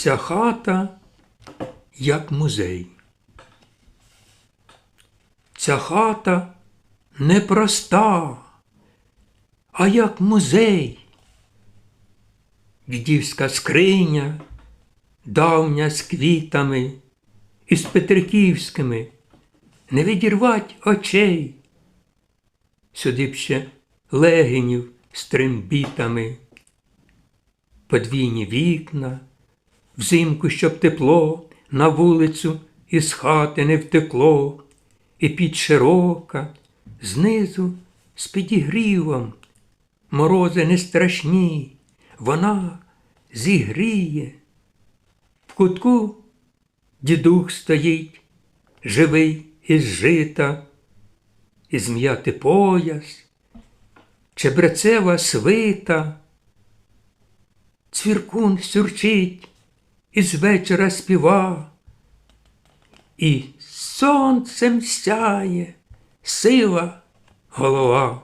Ця хата як музей. Ця хата непроста, а як музей. Дідівська скриня, давня з квітами і з петриківськими, не відірвать очей. Сюди б ще легенів з трембітами, подвійні вікна, взимку, щоб тепло на вулицю із хати не втекло, і під широка, знизу з підігрівом, морози не страшні, вона зігріє. В кутку дідух стоїть, живий із жита, і зм'яти пояс, чебрецева свита. Цвіркун сюрчить, і з вечора співа, і сонцем сяє сива голова.